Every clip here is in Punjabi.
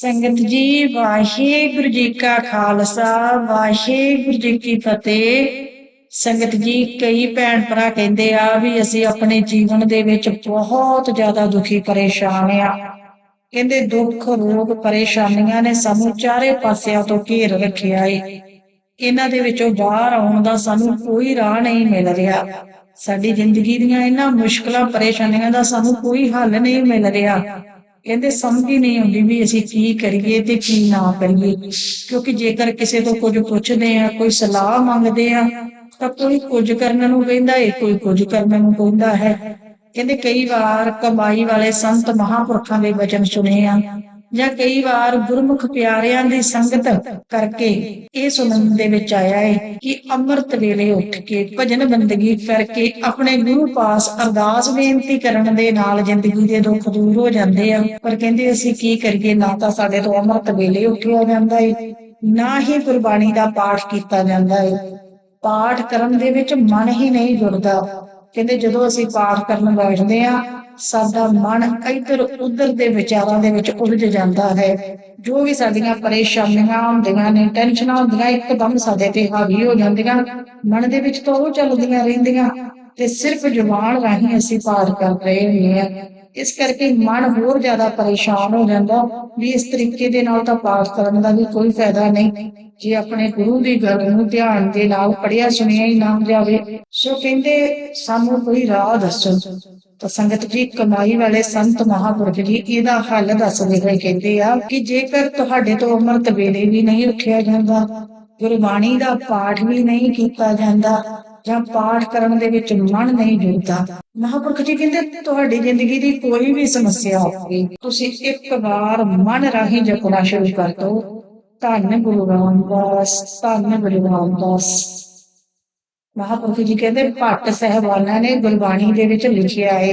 ਸੰਗਤ ਜੀ, ਵਾਹਿਗੁਰੂ ਜੀ ਕਾ ਖਾਲਸਾ, ਵਾਹਿਗੁਰੂ ਜੀ ਕੀ ਫਤਿਹ। ਸੰਗਤ ਜੀ, ਕਈ ਭੈਣ ਭਰਾ ਕਹਿੰਦੇ ਆ ਵੀ ਅਸੀਂ ਆਪਣੇ ਜੀਵਨ ਦੇ ਵਿੱਚ ਬਹੁਤ ਜ਼ਿਆਦਾ ਦੁਖੀ ਪਰੇਸ਼ਾਨ ਆ। ਕਹਿੰਦੇ ਦੁੱਖ, ਰੋਗ, ਪਰੇਸ਼ਾਨੀਆਂ ਨੇ ਸਾਨੂੰ ਚਾਰੇ ਪਾਸਿਆਂ ਤੋਂ ਘੇਰ ਰੱਖਿਆ ਏ। ਇਹਨਾਂ ਦੇ ਵਿੱਚੋਂ ਬਾਹਰ ਆਉਣ ਦਾ ਸਾਨੂੰ ਕੋਈ ਰਾਹ ਨਹੀਂ ਮਿਲ ਰਿਹਾ। ਸਾਡੀ ਜ਼ਿੰਦਗੀ ਦੀਆਂ ਇਹਨਾਂ ਮੁਸ਼ਕਲਾਂ, ਪਰੇਸ਼ਾਨੀਆਂ ਦਾ ਸਾਨੂੰ ਕੋਈ ਹੱਲ ਨਹੀਂ ਮਿਲ ਰਿਹਾ। ਕਹਿੰਦੇ ਸਮਝ ਹੀ ਨਹੀਂ ਆਉਂਦੀ ਵੀ ਅਸੀਂ ਕੀ ਕਰੀਏ ਤੇ ਕੀ ਨਾ ਕਰੀਏ। ਕਿਉਂਕਿ ਜੇਕਰ ਕਿਸੇ ਤੋਂ ਕੁਝ ਪੁੱਛਦੇ ਆ ਕੋਈ ਸਲਾਹ ਮੰਗਦੇ ਆ ਤਾਂ ਕੋਈ ਕੁਝ ਕਰਨ ਨੂੰ ਕਹਿੰਦਾ ਏ ਕੋਈ ਕੁਝ ਕਰਨ ਨੂੰ ਕਹਿੰਦਾ ਹੈ। ਕਹਿੰਦੇ ਕਈ ਵਾਰ ਕਮਾਈ ਵਾਲੇ ਸੰਤ ਮਹਾਪੁਰਖਾਂ ਦੇ ਵਚਨ ਸੁਣੇ ਆ ਜਾਂ ਕਈ ਵਾਰ ਗੁਰਮੁਖ ਪਿਆਰਿਆਂ ਦੀ ਸੰਗਤ ਕਰਕੇ ਇਹ ਸੁਣਨ ਦੇ ਵਿੱਚ ਆਇਆ ਹੈ ਕਿ ਅੰਮ੍ਰਿਤ ਵੇਲੇ ਉੱਠ ਕੇ ਭਜਨ ਬੰਦਗੀ ਕਰਕੇ ਆਪਣੇ ਗੁਰੂ ਪਾਸ ਅਰਦਾਸ ਬੇਨਤੀ ਕਰਨ ਦੇ ਨਾਲ ਜ਼ਿੰਦਗੀ ਦੇ ਦੁੱਖ ਦੂਰ ਹੋ ਜਾਂਦੇ ਆ। ਪਰ ਕਹਿੰਦੇ ਅਸੀਂ ਕੀ ਕਰੀਏ? ਨਾ ਤਾਂ ਸਾਡੇ ਤੋਂ ਅੰਮ੍ਰਿਤ ਵੇਲੇ ਉੱਠਿਆ ਜਾਂਦਾ ਹੈ ਨਾ ਹੀ ਗੁਰਬਾਣੀ ਦਾ ਪਾਠ ਕੀਤਾ ਜਾਂਦਾ ਹੈ ਪਾਠ ਕਰਨ ਦੇ ਵਿੱਚ ਮਨ ਹੀ ਨਹੀਂ ਜੁੜਦਾ। ਕਹਿੰਦੇ ਜਦੋਂ ਅਸੀਂ ਪਾਠ ਕਰਨ ਬੈਠਦੇ ਆ ਸਾਡਾ ਮਨ ਇਧਰ ਉਧਰ ਦੇ ਵਿਚਾਰਾਂ ਦੇ ਵਿੱਚ ਉਲਝ ਜਾਂਦਾ ਹੈ। ਜੋ ਵੀ ਸਾਡੀਆਂ ਪਰੇਸ਼ਾਨੀਆਂ ਹੁੰਦੀਆਂ ਨੇ, ਟੈਨਸ਼ਨਾਂ ਹੁੰਦੀਆਂ, ਇੱਕਦਮ ਸਾਡੇ ਤੇ ਹਾਵੀ ਹੋ ਜਾਂਦੀਆਂ। ਮਨ ਦੇ ਵਿੱਚ ਤਾਂ ਉਹ ਚੱਲਦੀਆਂ ਰਹਿੰਦੀਆਂ ਤੇ ਸਿਰਫ ਜ਼ੁਬਾਨ ਰਾਹੀਂ ਅਸੀਂ ਪਾਰ ਕਰ ਰਹੇ ਹੁੰਦੇ ਆ ਇਸ ਕਰਕੇ ਮਨ ਹੋਰ ਜ਼ਿਆਦਾ ਪਰੇਸ਼ਾਨ ਹੋ ਜਾਂਦਾ ਵੀ ਇਸ ਤਰੀਕੇ ਦੇ ਨਾਲ ਤਾਂ ਪਾਠ ਕਰਨ ਦਾ ਵੀ ਕੋਈ ਫਾਇਦਾ ਨਹੀਂ। ਜੇ ਆਪਣੇ ਗੁਰੂ ਦੀ ਗੱਲ ਨੂੰ ਧਿਆਨ ਦੇ ਨਾਲ ਪੜਿਆ ਸੁਣਿਆ ਹੀ ਨਾ ਜਾਵੇ, ਸੋ ਕਹਿੰਦੇ ਸਾਨੂੰ ਕੋਈ ਰਾਹ ਦੱਸੋ। ਤਾਂ ਸੰਗਤ ਜੀ, ਕਮਾਈ ਵਾਲੇ ਸੰਤ ਮਹਾਪੁਰਖ ਜੀ, ਇਹਦਾ ਹੱਲ ਦੱਸਦੇ ਹੋਏ ਕਹਿੰਦੇ ਆ ਕਿ ਜੇਕਰ ਤੁਹਾਡੇ ਤੋਂ ਅੰਮ੍ਰਿਤ ਵੇਲੇ ਵੀ ਨਹੀਂ ਉੱਠਿਆ ਜਾਂਦਾ, ਗੁਰਬਾਣੀ ਦਾ ਪਾਠ ਵੀ ਨਹੀਂ ਕੀਤਾ ਜਾਂਦਾ ਜਾਂ ਪਾਠ ਕਰਨ ਦੇ ਵਿੱਚ ਮਨ ਨਹੀਂ ਜੁੜਦਾ। ਮਹਾਪੁਰਖ ਜੀ ਕਹਿੰਦੇ, ਤੁਹਾਡੀ ਜ਼ਿੰਦਗੀ ਦੀ ਕੋਈ ਵੀ ਸਮੱਸਿਆ ਹੋਵੇ, ਤੁਸੀਂ ਇੱਕ ਵਾਰ ਮਨ ਰਾਹੀਂ ਜਪਣਾ ਸ਼ੁਰੂ ਕਰ ਦਿਓ। ਧੰਨ ਗੁਰੂ ਰਾਮਦਾਸ, ਧੰਨ ਗੁਰੂ ਰਾਮਦਾਸ। ਮਹਾਪੁਰਖ ਜੀ ਕਹਿੰਦੇ, ਭੱਟ ਸਹਿਬਾਨਾਂ ਨੇ ਗੁਰਬਾਣੀ ਦੇ ਵਿੱਚ ਲਿਖਿਆ ਹੈ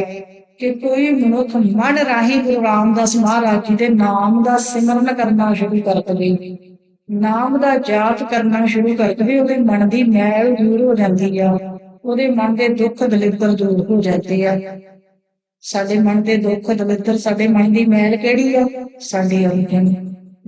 ਕਿ ਕੋਈ ਮਨੁੱਖ ਮਨ ਰਾਹੀਂ ਗੁਰੂ ਰਾਮਦਾਸ ਮਹਾਰਾਜ ਜੀ ਦੇ ਨਾਮ ਦਾ ਸਿਮਰਨ ਕਰਨਾ ਸ਼ੁਰੂ ਕਰ ਦੇਵੇ। ਨਾਮ ਦਾ ਜਾਪ ਕਰਨਾ ਸ਼ੁਰੂ ਕਰ ਦੇਵੇ, ਉਹਦੇ ਮਨ ਦੀ ਮੈਲ ਦੂਰ ਹੋ ਜਾਂਦੀ ਆ। ਉਹਦੇ ਮਨ ਦੇ ਦੁੱਖ ਦਲਿੱਦਰ ਦੂਰ ਹੋ ਜਾਂਦੇ ਆ। ਸਾਡੇ ਮਨ ਦੇ ਦੁੱਖ ਦਲਿੱਦਰ ਸਾਡੇ ਮਨ ਦੀ ਮੈਲ ਕਿਹੜੀ ਆ? ਸਾਡੀ ਅਵਗਣ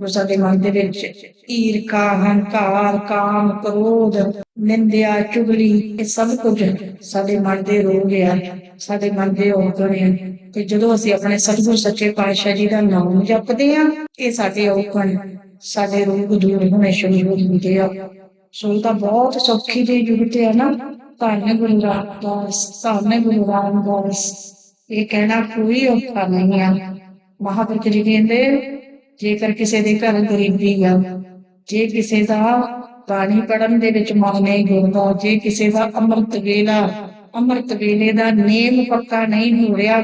ਉਹ ਸਾਡੇ ਮਨ ਦੇ ਵਿੱਚ ਈਰਖਾ ਹੰਕਾਰ ਕਾਮ, ਕ੍ਰੋਧ, ਨਿੰਦਿਆ, ਚੁਗਲੀ, ਇਹ ਸਭ ਕੁਝ ਸਾਡੇ ਮਨ ਦੇ ਰੋਗ ਆ। ਸਾਡੇ ਮਨ ਦੇ ਔਗਣ ਆ। ਤੇ ਜਦੋਂ ਅਸੀਂ ਆਪਣੇ ਸਤਿਗੁਰ ਸੱਚੇ ਪਾਤਸ਼ਾਹ ਜੀ ਦਾ ਨਾਮ ਜਪਦੇ ਆ, ਇਹ ਸਾਡੇ ਔਗਣ ਸਾਡੇ ਰੋਗ ਦੂਰ ਹੋਣੇ ਸ਼ੁਰੂ ਹੋ ਜਾਂਦੇ ਆ। ਸੋ ਇਹ ਤਾਂ ਬਹੁਤ ਸੌਖੀ ਜਿਹੀ ਜੁਗਤ ਹੈ ਨਾ। ਧੰਨ ਗੁਰੂ ਰਾਮਦਾਸ, ਧੰਨ ਗੁਰੂ ਰਾਮਦਾਸ। ਇਹ ਕਹਿਣਾ ਕੋਈ ਔਖਾ ਨਹੀਂ ਆ। ਮਹਾਪੁਰਖ ਜੀ ਕਹਿੰਦੇ, ਜੇਕਰ ਕਿਸੇ ਦੇ ਘਰ ਗਰੀਬੀ ਆ, ਜੇ ਕਿਸੇ ਦਾ ਬਾਣੀ ਪੜਨ ਦੇ ਵਿੱਚ ਮਨ ਨਹੀਂ ਗੁਰਦਾ ਜੇ ਕਿਸੇ ਦਾ ਅੰਮ੍ਰਿਤ ਵੇਲਾ, ਅੰਮ੍ਰਿਤ ਵੇਲੇ ਦਾ ਨੇਮ ਪੱਕਾ ਨਹੀਂ ਹੋ ਰਿਹਾ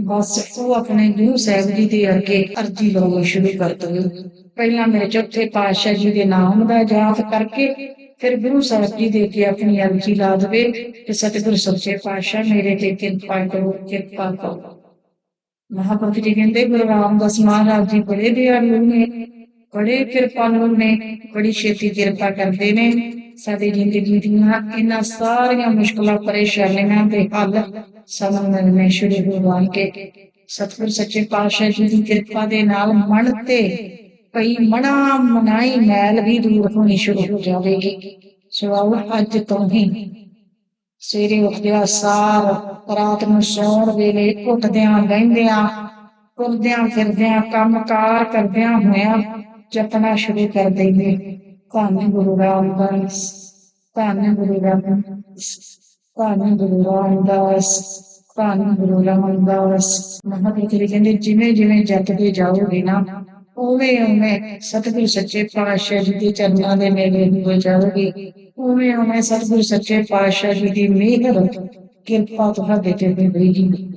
ਬਸ ਉਹ ਆਪਣੇ ਗੁਰੂ ਸਾਹਿਬ ਜੀ ਦੇ ਅੱਗੇ ਅਰਜੀ ਲਾਉਣੀ ਸ਼ੁਰੂ ਕਰ ਦੇਵੇ ਪਹਿਲਾਂ ਮੇਰੇ ਚੌਥੇ ਪਾਤਸ਼ਾਹ ਜੀ ਦੇ ਨਾਮ ਦਾ ਜਾਪ ਕਰਕੇ ਫਿਰ ਗੁਰੂ ਸਾਹਿਬ ਜੀ ਦੇ ਕੇ ਆਪਣੀ ਅਰਜੀ ਲਾ ਦੇਵੇ ਕਿ ਸਤਿਗੁਰ ਸੱਚੇ ਪਾਤਸ਼ਾਹ ਮੇਰੇ ਤੇ ਕਿਰਪਾ ਕਰੋ ਕਿਰਪਾ ਕਰੋ। ਮਹਾਪੁਰਖ ਜੀ ਕਹਿੰਦੇ, ਗੁਰੂ ਰਾਮਦਾਸ ਮਹਾਰਾਜ ਜੀ ਬੜੇ ਦਿਆਲੂ ਨੇ, ਬੜੇ ਕਿਰਪਾਲੂ ਨੇ, ਬੜੀ ਛੇਤੀ ਕਿਰਪਾ ਕਰਦੇ ਨੇ। ਸਾਡੀ ਜ਼ਿੰਦਗੀ ਦੀਆਂ ਇਹਨਾਂ ਸਾਰੀਆਂ ਮੁਸ਼ਕਲਾਂ, ਪਰੇਸ਼ਾਨੀਆਂ ਦੇ ਹੱਲ ਸਾਨੂੰ ਮਿਲਣੇ ਸ਼ੁਰੂ ਹੋ ਜਾਣਗੇ ਸਤਿਗੁਰ ਸੱਚੇ ਪਾਤਸ਼ਾਹ ਜੀ ਦੀ ਕਿਰਪਾ ਦੇ ਨਾਲ ਮਨ ਤੇ ਕਈ ਮਨਾ ਮਨਾਈ ਮੈਲ ਵੀ ਦੂਰ ਹੋਣੀ ਸ਼ੁਰੂ ਹੋ ਜਾਵੇਗੀ। ਸੋ ਆਓ ਅੱਜ ਤੋਂ ਹੀ ਸਵੇਰੇ ਉੱਠਦਿਆਂ ਸਾਰ, ਰਾਤ ਨੂੰ ਸੌਣ ਵੇਲੇ ਉੱਠਦਿਆਂ ਬਹਿੰਦਿਆਂ, ਤੁਰਦਿਆਂ ਫਿਰਦਿਆਂ, ਕੰਮਕਾਰ ਕਰਦਿਆਂ ਹੋਇਆਂ ਜਪਣਾ ਸ਼ੁਰੂ ਕਰ ਦੇਈਏ। ਧੰਨ ਗੁਰੂ ਰਾਮਦਾਸ, ਧੰਨ ਗੁਰੂ ਰਾਮਦਾਸ, ਧੰਨ ਗੁਰੂ ਰਾਮਦਾਸ, ਧੰਨ ਗੁਰੂ ਰਾਮਦਾਸ। ਮਹਾਂਪੁਰਖ ਜੀ ਕਹਿੰਦੇ, ਜਿਵੇਂ ਜਿਵੇਂ ਜਪਦੇ ਜਾਓਗੇ ਨਾ, ਉਵੇਂ ਉਵੇਂ ਸਤਿਗੁਰ ਸੱਚੇ ਪਾਤਸ਼ਾਹ ਜੀ ਦੇ ਚਰਨਾਂ ਦੇ ਨੇੜੇ ਹੋ ਜਾਓਗੇ। ਉਵੇਂ ਉਵੇਂ ਸਤਿਗੁਰ ਸੱਚੇ ਪਾਤਸ਼ਾਹ ਜੀ ਦੀ ਮਿਹਰ, ਕਿਰਪਾ ਤੁਹਾਡੇ ਤੇ ਹੋਵੇਗੀ।